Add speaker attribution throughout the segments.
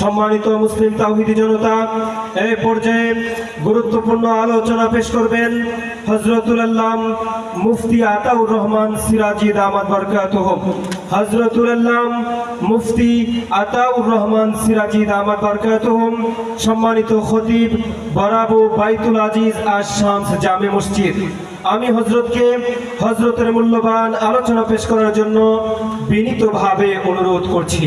Speaker 1: সম্মানিত মুসলিম তাহিদি জনতা এই পর্যায়ে গুরুত্বপূর্ণ আলোচনা পেশ করবেন হজরতুল আল্লাম মুফতি আতাউর রহমান সিরাজি দামাত বরকাতুহ। হজরতুল আল্লাম মুফতি আতাউর রহমান সিরাজি দামাত বরকাতুহ, সম্মানিত খতিব বরাবু বাইতুল আজিজ আজ শামস জামে মসজিদ। আমি হজরতকে হজরতের মূল্যবান আলোচনা পেশ করার জন্য বিনীতভাবে অনুরোধ করছি।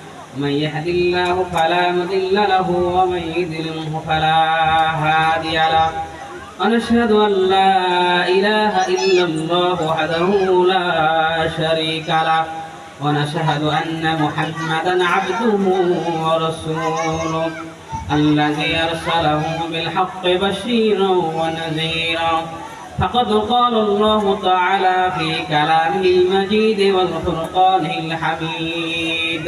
Speaker 2: من يهد الله فلا مضل له ومن يضلله فلا هادي له. ونشهد أن لا إله إلا الله وحده لا شريك له. ونشهد أن محمدا عبده ورسوله. الذي أرسله بالحق بشيرا ونذيرا. فقد قال الله تعالى في كلامه المجيد والفرقان الحميد.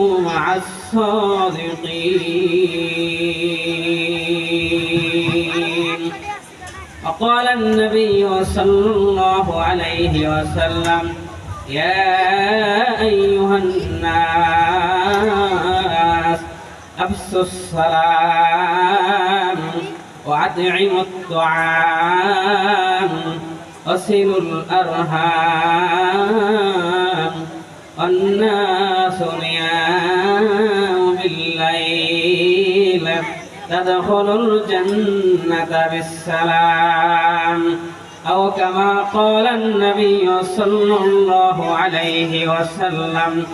Speaker 2: مع الصادقين. وقال النبي صلى الله عليه وسلم يا أيها الناس أبسوا السلام وأطعموا الطعام وصلوا الأرحام والناس تدخل الجنة بالسلام. أو كما قال النبي صلى الله عليه وسلم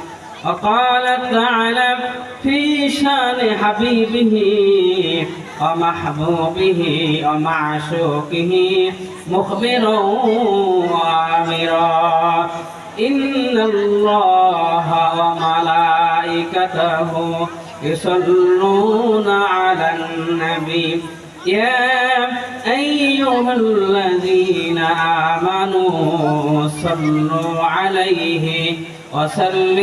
Speaker 2: وقال تعالى في شان حبيبه ومحبوبه ومعشوقه مخبرا وامرا. إن الله وملائكته يصلون على النبي يا أيها الذين آمنوا صلوا عليه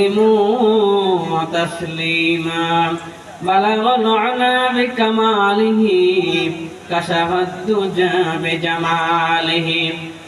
Speaker 2: وسلموا تسليما بلغ العلا بكماله كشف الدجى بجماله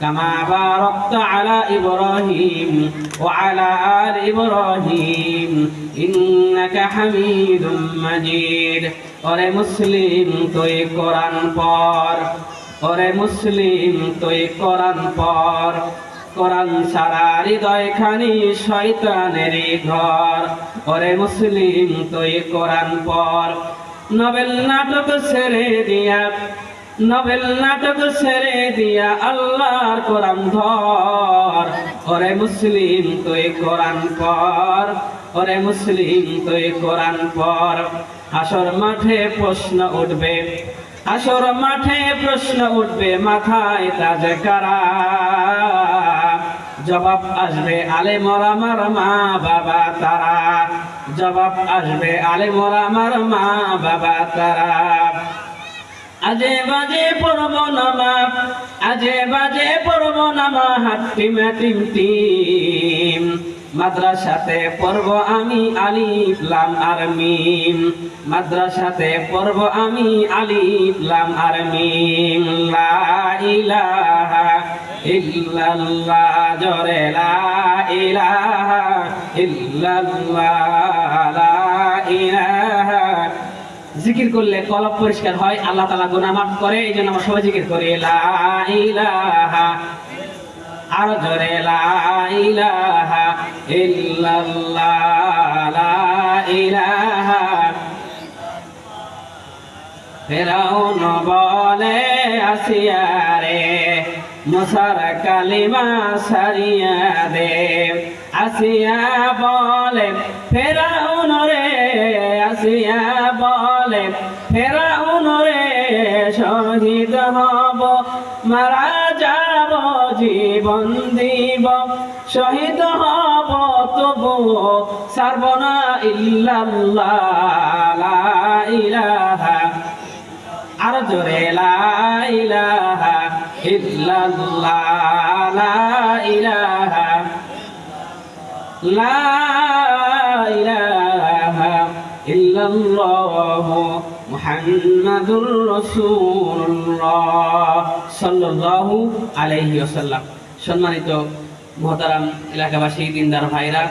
Speaker 2: كما باركت على إبراهيم وعلى آل إبراهيم إنك حميد مجيد ওরে মুসলিম তুই কোরআন পর ওরে মুসলিম তুই কোরআন পর কোরআন সারা হৃদয় খানি শয়তানেরই ঘর ওরে মুসলিম তুই কোরআন পর নবেল নাটক ছেড়ে দিয়া নবেল নাটক ছেড়ে দিয়া আল্লাহর কোরআন ধর ওরে মুসলিম, তুই কোরআন পর ওরে মুসলিম, তুই কোরআন পর আসর মাঠে প্রশ্ন উঠবে। আসর মাঠে প্রশ্ন উঠবে, মাথায় তাজ কারা? জবাব আসবে আলে আমার মা বাবা তারা। জবাব আসবে আলে আমার মা বাবা তারা। আজে বাজে পড়ব নামা আজে বাজে পড়ব নামা হাট্টিম টিম টিম। মাদ্রাসাতে পড়ব আমি আলিফ, লাম আর মিম। মাদ্রাসাতে পড়ব আমি আলিফ, লাম আর মিম। লা ইলাহা জিকির করলে কলব পরিষ্কার হয়, আল্লাহ তালা গুনাহ মাফ করে এই জন্য আমরা সবাই জিকির করি, লা ইলাহা আর জোরে, লা ইলাহা ইল্লাল্লাহ, লা ইলাহা ফেরাউন বলে আসিয়ারে মুসার কালিমা সারিয়া দে। আসিয়া বলে, ফেরাউন রে, আসিয়া বলে, ফেরাউন রে, শহীদ হব, মারা যাব, জীবন দিব। শহীদ হব তবু সারবনা ইল্লাল্লাহ আর জোরে আলাইহি সম্মানিত মহতারাম এলাকাবাসী, দিনদার ভাইরা,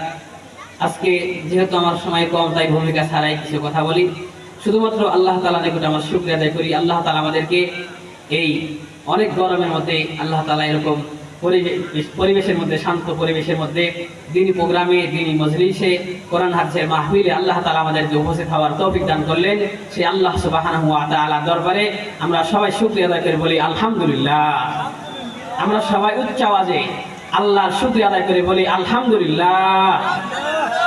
Speaker 2: আজকে যেহেতু আমার সময় কম, তাই ভূমিকা ছাড়াই কিছু কথা বলি। শুধুমাত্র আল্লাহ তালা নিকট আমার শুক্রিয়া আদায় করি। আল্লাহ তালা আমাদেরকে এই অনেক গরমের মধ্যে আল্লাহ তালা এরকম পরিবেশ পরিবেশের মধ্যে, শান্ত পরিবেশের মধ্যে দিনী প্রোগ্রামে, দিনী মজলিসে, কোরআন হাদিসের মাহফিলে আল্লাহ তালা আমাদেরকে উপস্থিত হওয়ার তৌফিক দান করলেন। সেই আল্লাহ সুবহানাহু ওয়া তাআলা দরবারে আমরা সবাই শুক্রিয়া আদায় করে বলি, আলহামদুলিল্লাহ। আমরা সবাই উচ্চ আওয়াজে আল্লাহর শুক্রিয়া আদায় করে বলি, আলহামদুলিল্লাহ।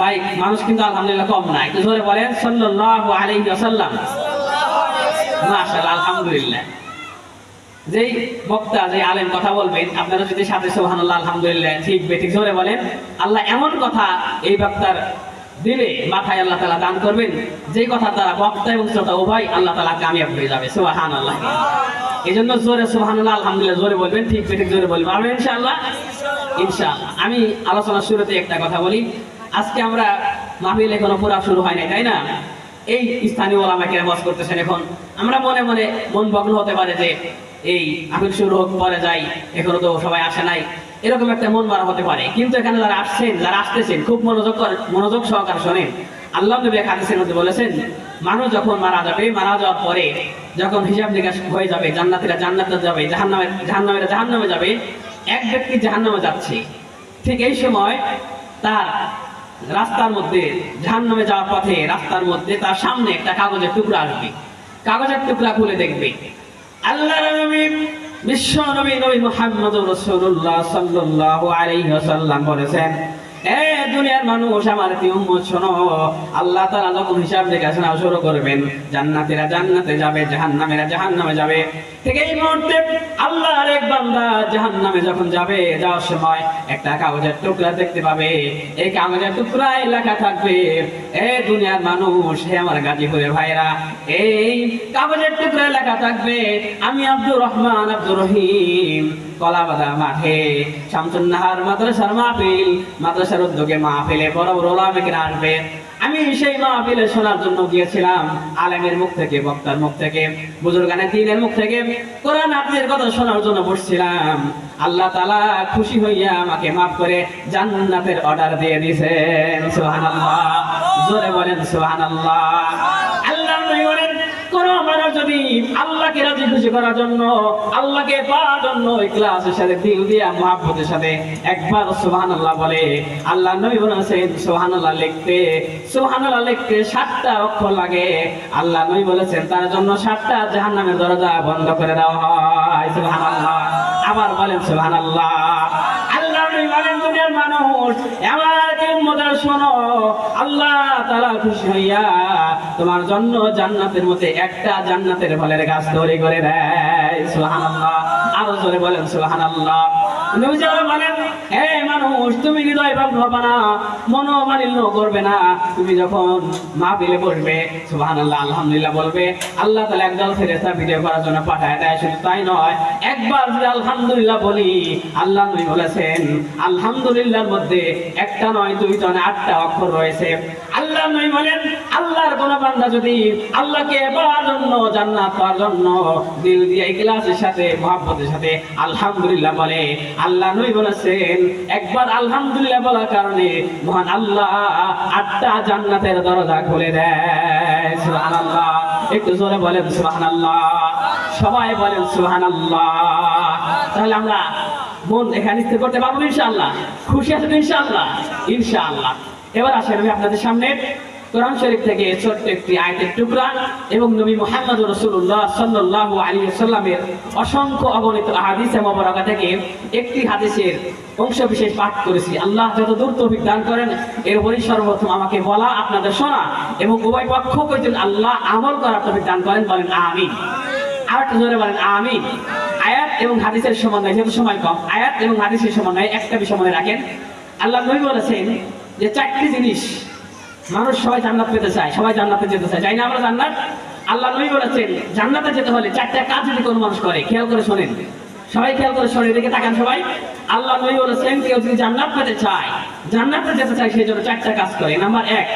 Speaker 2: ভাই, মানুষ কিন্তু আলহামদুলিল্লাহ কম না একটু জোরে বলেন, সাল্লাল্লাহু আলাইহি আলহামদুলিল্লাহ। যেই বক্তা যে আলেম কথা বলবেন, আপনারা যদি সাথে, সুবহানাল্লাহ, আলহামদুলিল্লাহ, ঠিক বেঠিক জোরে বলেন, আল্লাহ এমন কথা এই বক্তার দিলে মাথায় আল্লাহ তালা দান করবেন, যেই কথা তারা বক্তা এবং শ্রোতা উভয় আল্লাহ তালা কামিয়াব হয়ে যাবে, সুবহানাল্লাহ। এই জন্য জোরে, সুবহানাল্লাহ, আলহামদুলিল্লাহ, জোরে বলবেন, ঠিক বেঠিক জোরে বলবেন। পারবেন ইনশাআল্লাহ? ইনশাআল্লাহ। আমি আলোচনার শুরুতে একটা কথা বলি। আজকে আমরা মাহফিল এখনও পুরা শুরু হয় নাই, তাই না? এই স্থানীয় ওলামাকে বস করতেছেন এখন। আমরা মনে মনে মন ভগ্ন হতে পারে যে এই মাহফিল শুরু হোক, পরে যাই, এখনও তো সবাই আসে নাই। এরকম একটা মন মারা হতে পারে। কিন্তু এখানে যারা আসছেন, যারা আসতেছেন, খুব মনোযোগ মনোযোগ সহকারে শোনেন। আল্লাহ নবী এক হাদিসের মধ্যে বলেছেন, মানুষ যখন মারা যাবে, মারা যাওয়ার পরে যখন হিসাব নিকাশ হয়ে যাবে, জান্নাতীরা জান্নাতে যাবে, জাহান্নামে, জাহান্নামেরা জাহান্নামে যাবে, এক ব্যক্তি জাহান্নামে যাচ্ছে। ঠিক এই সময় তার রাস্তার মধ্যে, জাহান্নামে যাওয়ার পথে, রাস্তার মধ্যে তার সামনে একটা কাগজের টুকরা আসবে। কাগজের টুকরা খুলে দেখবে। আল্লাহ বিশ্ব নবী নবী মুহাম্মদ রাসূলুল্লাহ সাল্লাল্লাহু আলাইহি বলেছেন এ দুনিয়ার মানুষ, আমার শোনো, আল্লাহ তাআলা যখন হিসাব নিকাশ শুরু করবেন, জান্নাতীরা জান্নাতে যাবে, জাহান্নামীরা জাহান্নামে যাবে। এই মুহূর্তে আল্লাহর এক বান্দা জাহান্নামে যখন যাবে, যাওয়ার সময় একটা কাগজের টুকরা দেখতে পাবে। এই কাগজের টুকরায় লেখা থাকবে, এ দুনিয়ার মানুষ, হে আমার গাজীপুরের ভাইরা এই কাগজের টুকরায় লেখা থাকবে, আমি আব্দুর রহমান, আব্দুর রহিম। কলাবাদা মাঠে। শামসুন্নাহার মাদ্রাসার মাহফিল, মাদ্রাসার উদ্যোগে মাহফিলে বড় বড় ওলামেকেরা আসবে। আমি সেই মাহফিলে শোনার জন্য গিয়েছিলাম আলেমের মুখ থেকে, বক্তার মুখ থেকে, বুজুর্গানের দিনের মুখ থেকে। কোরআন, হাদিসের কথা শোনার জন্য বসছিলাম। আল্লাহ তাআলা খুশি হইয়া আমাকে মাফ করে জান্নাতের অর্ডার দিয়ে দিয়েছেন। সুবহানাল্লাহ। জোরে বলেন সুবহানাল্লাহ। আল্লাহ নবী বলেন কোন মানুষ যদি আল্লাহকে রাজি খুশি করার জন্য, আল্লাহকে পাওয়ার জন্য ইখলাসের সাথে দিল দিয়া মহাব্বতের সাথে একবার সুবহানাল্লাহ বলে। আল্লাহ নবী বলেছেন সুবহানাল্লাহ লিখতে। সুবহানাল্লাহ লিখতে সাতটা অক্ষর লাগে। আল্লাহ নবী বলেছেন, তার জন্য সাতটা জাহান্নামের দরজা বন্ধ করে দেওয়া হয়। সুবহানাল্লাহ। আবার বলেন সুবহানাল্লাহ। আল্লাহ নবী বলেন, দুনিয়ার মানুষ আমার উম্মতেরা শোনো, আল্লাহ তারা খুশি হইয়া তোমার জন্য জান্নাতের মধ্যে একটা জান্নাতের ফলের গাছ তৈরি করে দেয়। সুবহানাল্লাহ। আরও জোরে বলেন, সুবহানাল্লাহ। নবী বলেন হে মানুষ মানুষ তুমি হৃদয় ভাব হবে না, মনোমালিন্য করবে না। তুমি যখন মা বসবে সুবাহান আলহামদুলিল্লাহ বলবে, আল্লাহ একদল তাই একবার আলহামদুলিল্লাহ বলি, আল্লাহ বলেছেন মধ্যে একটা নয়, দুইটা নয়, আটটা অক্ষর রয়েছে। আল্লাহ নবী বলেন, আল্লাহর কোন বান্দা যদি আল্লাহকে পাওয়ার জন্য জান্নাত পাওয়ার জন্য দিল দিয়ে ইখলাসের সাথে, মহাব্বতের সাথে আলহামদুলিল্লাহ বলে, আল্লাহ নবী বলেছেন, একবার আলহামদুলিল্লাহ বলার কারণে মহান আল্লাহ আটটা জান্নাতের দরজা খুলে দেয়। সুবহানাল্লাহ। একটু জোরে বলেন, সুবহানাল্লাহ। সবাই বলেন, সুবহানাল্লাহ। তাহলে আমরা মন এখানে করতে পারব ইনশাআল্লাহ। খুশি আছেন ইনশাআল্লাহ? ইনশাআল্লাহ। এবার আসেন আমি আপনাদের সামনে কোরআন শরীফ থেকে ছোট্ট একটি আয়তের টুকরা এবং নবী মোহাম্মদ রসুল্লাহ সাল্লাল্লাহু আলাইহি সাল্লামের অসংখ্য অগণিত হাদিসে মোবারকা থেকে একটি হাদিসের অংশ বিশেষ পাঠ করেছি। আল্লাহ যত দূর তৌফিক দান করেন এর উপরই সর্বপ্রথম আমাকে বলা, আপনাদের শোনা এবং উভয় পক্ষ কইতেন, আল্লাহ আমল করার তৌফিক দান করেন। বলেন আমি আর জোরে বলেন, আমিন। আয়াত এবং হাদিসের সমন্বয়, যেহেতু সময় কম, আয়াত এবং হাদিসের সমন্বয় একটা বিষয় মনে রাখেন। আল্লাহ নবী বলেছেন যে চারটি জিনিস মানুষ সবাই জান্নাত পেতে চায় সবাই জান্নাতে যেতে চায় চাই না আমরা জান্নাত আল্লাহ নবী বলেছেন জান্নাতে যেতে হলে চারটা কাজ যদি কোনো মানুষ করে খেয়াল করে শোনেন সবাই খেয়াল করে শোনেন এদিকে তাকান সবাই আল্লাহ নবী বলেছেন কেউ যদি জান্নাত পেতে চায় জান্নাতে যেতে চায় সেই জন্য চারটা কাজ করে নাম্বার এক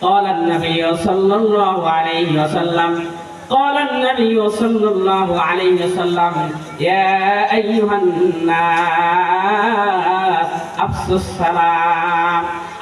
Speaker 2: قال النبي صلى الله عليه وسلم قال النبي صلى الله عليه وسلم يا أيها الناس أفسوا السلام আল্লাহর নবী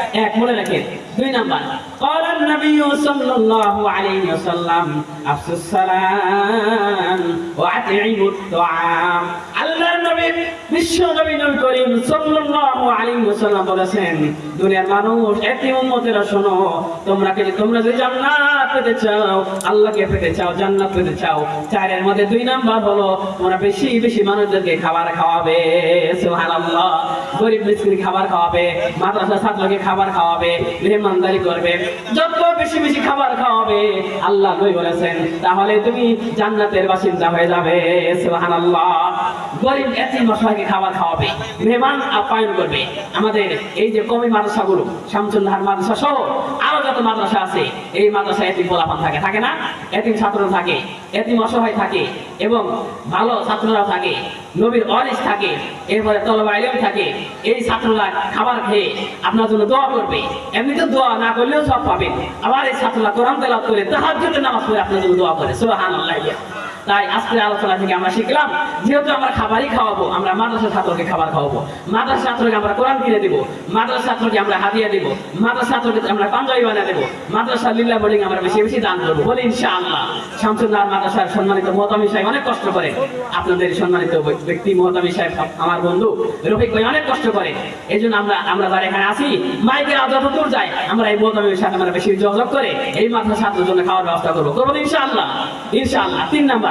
Speaker 2: এক মনে রাখেন দুই নাম্বার قال النبي صلى الله عليه وسلم أفسوا السلام وأطعموا الطعام আল্লাহর নবী বিশ্ব নবী নবী করিম সাল্লাল্লাহু আলাইহি ওয়াসাল্লাম বলেছেন দুনিয়ার মানুষ এতিম উম্মতেরা শোনো তোমরা কি তোমরা যে জান্নাত পেতে চাও আল্লাহকে পেতে চাও জান্নাত পেতে চাও চারের মধ্যে দুই নাম্বার হলো তোমরা বেশি বেশি মানুষদেরকে খাবার খাওয়াবে সুবহানাল্লাহ গরিব মিসকিন খাবার খাওয়াবে মাদ্রাসা ছাত্রকে খাবার খাওয়াবে, মেহমানদারি করবে, যত বেশি বেশি খাবার খাওয়াবে, আল্লাহ নবী বলেছেন, তাহলে তুমি জান্নাতের বাসিন্দা হয়ে যাবে, সুবহানাল্লাহ। গরিব এতিম মশলাকে খাবার খাওয়াবে, মেহমান আপ্যায়ন করবে। আমাদের এই যে কমি মাদ্রাসাগুলো শামসুল্লাহর মাদ্রাসা সহ আরও যত মাদ্রাসা আছে, এই মাদ্রাসা এতিম পোলাপান থাকে থাকে না? এতিম ছাত্র থাকে, এতিম অসহায় থাকে, এবং ভালো ছাত্ররা থাকে। নবীর অরিস থাকে, এরপরে তলবা আইলেম থাকে, এই ছাত্ররা খাবার খেয়ে আপনার জন্য দোয়া করবে। এমনিতে দোয়া না করলেও সব পাবেন। আবার এই ছাত্ররা কোরআন তেলাওয়াত করে তাহার জন্য নামাজ করে আপনার জন্য দোয়া করে। সুবহানাল্লাহ। তাই আজকের আলোচনা থেকে আমরা শিখলাম, যেহেতু আমরা খাবারই খাওয়াবো, আমরা মাদ্রাসা ছাত্রকে খাবার খাওয়াবো। মাদ্রাসা ছাত্রকে আমরা কোরআন কিনে দিব, মাদ্রাসা ছাত্রকে আমরা হাদিয়া দিব, মাদ্রাসা ছাত্রকে আমরা পাঞ্জাবি বানিয়ে দেবো, মাদ্রাসা লিল্লা বোর্ডিং আমরা বেশি বেশি দান করব। বলি ইনশাআল্লাহ শামসুল্লাহ মাদ্রাসার সম্মানিত মহতামি সাহেব অনেক কষ্ট করে, আপনাদের সম্মানিত ব্যক্তি মহতামি সাহেব, আমার বন্ধু রফিক ভাই অনেক কষ্ট করে এই জন্য আমরা আমরা যারা এখানে আসি মাইকের যত দূর যায়, আমরা এই মহতামির সাথে আমরা বেশি যোগাযোগ করে এই মাদ্রাসা ছাত্রের জন্য খাওয়ার ব্যবস্থা করব। করব ইনশাআল্লাহ ইনশাআল্লাহ, তিন নাম্বার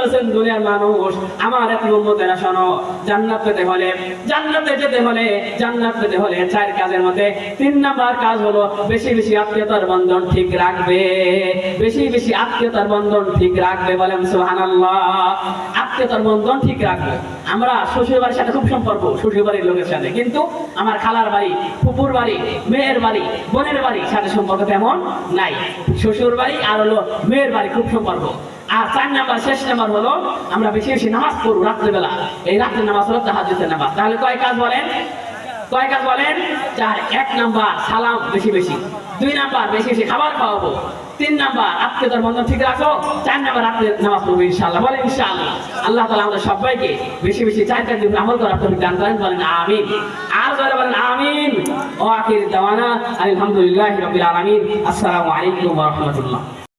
Speaker 2: বলেছেন, দুনিয়ার মানুষ আমার এক উম্মতেরা শোনো জান্নাত পেতে হলে, জান্নাতে যেতে হলে, জান্নাত পেতে হলে চার কাজের মধ্যে তিন নম্বর কাজ হলো বেশি বেশি আত্মীয়তার বন্ধন ঠিক রাখবে। বেশি বেশি আত্মীয়তার বন্ধন ঠিক রাখবে বলেন, সুবহানাল্লাহ। আত্মীয়তার বন্ধন ঠিক রাখবে। আমরা শ্বশুর বাড়ির সাথে খুব সম্পর্ক শ্বশুর বাড়ির লোকের সাথে। কিন্তু আমার খালার বাড়ি, ফুপুর বাড়ি, মেয়ের বাড়ি, বোনের বাড়ি সাথে সম্পর্ক তেমন নাই। শ্বশুর বাড়ি আর হলো মেয়ের বাড়ি খুব সম্পর্ক। আর চার নাম্বার, শেষ নাম্বার হলো, আমরা বেশি বেশি নামাজ পড়ব রাত্রেবেলা। এই রাত্রে নামাজ হলো তাহাজুদের নামাজ। তাহলে কয় কাজ বলেন? কয় কাজ বলেন? চার, এক নাম্বার, সালাম বেশি বেশি। দুই নাম্বার, বেশি বেশি খাবার খাওয়াবো। তিন নাম্বার আত্মীয়তার বন্ধন ঠিক রাখো। চার নাম্বার আপনি নামাজ পড়ব, ইনশাআল্লাহ। বলেন, ইনশাআল্লাহ। আল্লাহ তাআলা আমাদের সবাইকে বেশি বেশি চার কাজ দিয়ে আমল করার তৌফিক দান করেন। বলেন, আমিন। আর যারা বলেন, আমিন। ও আখির দাওয়ানা আলহামদুলিল্লাহি রাব্বিল আলামিন। আসসালামু আলাইকুম রাহমাতুল্লাহ।